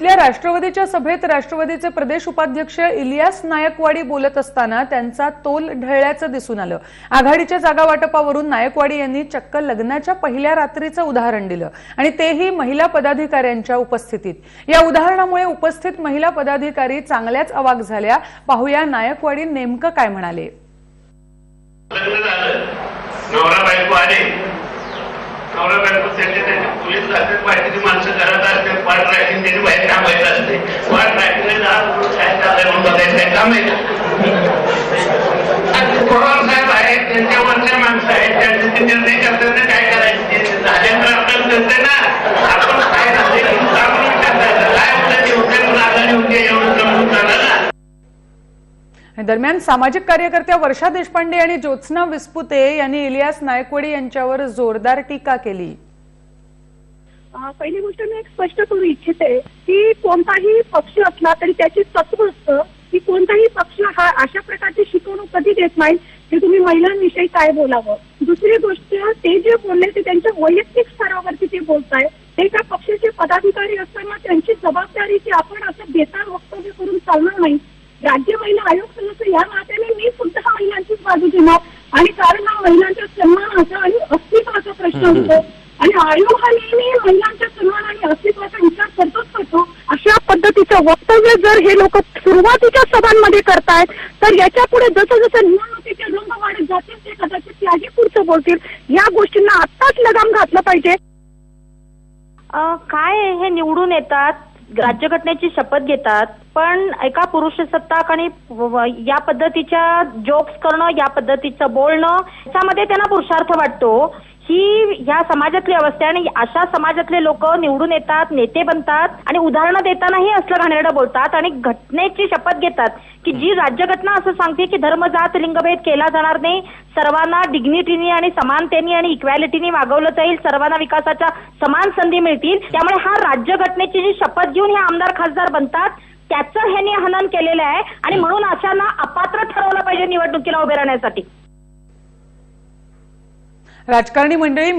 इथल्या राष्ट्रवादीच्या सभेत राष्ट्रवादीचे प्रदेश उपाध्यक्ष इलियास नायकवाडी बोलत असताना त्यांचा तोल ढळल्याचं दिसून आलं. आघाडीच्या जागा वाटपावरून नायकवाडी यांनी चक्क लग्नाच्या पहिल्या रात्रीचं उदाहरण दिलं आणि तेही महिला पदाधिकाऱ्यांच्या उपस्थितीत. या उदाहरणामुळे उपस्थित महिला पदाधिकारी चांगल्याच अवाक झाल्या. पाहूया नायकवाडी नेमकं काय म्हणाले. नवरा बायको आले नवरा बायको पोलीस पवार साहेब आहेत त्यांच्यावरच्या माणसं आहेत त्यांचे ते निर्णय करताना काय करायचे ते. झाल्यानंतर आपल्याला कळतंय ना. आपण काय झाले आपण विचारायचं काय होतं ते होते पण आजारी होते एवढं समजून झालं ना आणि दरम्यान सामाजिक कार्यकर्त्या वर्षा देशपांडे आणि ज्योत्स्ना विस्पुते यांनी इलियास नायकवाडी यांच्यावर जोरदार टीका केली. पहिली गोष्ट मी एक स्पष्ट करू इच्छिते की कोणताही पक्ष असला तरी त्याची तत्व असतं की कोणताही पक्ष हा अशा प्रकारची शिकवणूक कधी देत नाही? की तुम्ही महिलांविषयी काय बोलावं? दुसरी गोष्ट ते जे बोलले ते त्यांच्या वैयक्तिक स्तरावरती ते बोलताय. ते त्या पक्षाचे पदाधिकारी असताना त्यांची जबाबदारी की आपण असं बेतार वक्तव्य करून चालणार नाही. राज्य महिला आयोग सदस्य या नात्याने मी सुद्धा महिलांचीच बाजू घेणार. आणि कारण हा महिलांच्या सन्मानाचा आणि अस्तित्वाचा प्रश्न होतो. आयोग हा नेहमी महिलांच्या सन्मान आणि अस्तित्वाचा विचार करतोच करतो. अशा पद्धतीचं वक्तव्य जर हे लोक सुरुवातीच्या सभांमध्ये करतायत तर याच्यापुढे जसं जसं निवडणुकीचे रंग वाढत जातील ते कदाचित त्याही पुढचं बोलतील. या गोष्टींना आत्ताच लगाम घातलं पाहिजे. काय हे निवडून येतात? राज्यघटनेची शपथ घेतात पण एका पुरुषसत्ताक आणि या पद्धतीच्या जोक्स करणं या पद्धतीचं बोलणं त्यामध्ये त्यांना पुरुषार्थ वाटतो. ही ह्या समाजातली अवस्था आणि अशा समाजातले लोक निवडून येतात नेते बनतात आणि उदाहरणं देतानाही असलं घाणेरडं बोलतात आणि घटनेची शपथ घेतात की जी राज्यघटना असं सांगते की धर्म जात लिंगभेद केला जाणार नाही. सर्वांना डिग्निटीने आणि समानतेने आणि इक्वॅलिटीने वागवलं जाईल. सर्वांना विकासाच्या समान संधी मिळतील. त्यामुळे हा राज्यघटनेची जी शपथ घेऊन हे आमदार खासदार बनतात त्याचं ह्यांनी हनन केलेलं आहे. आणि म्हणून अशांना अपात्र ठरवलं पाहिजे निवडणुकीला उभे राहण्यासाठी. राजकारणी मंडळी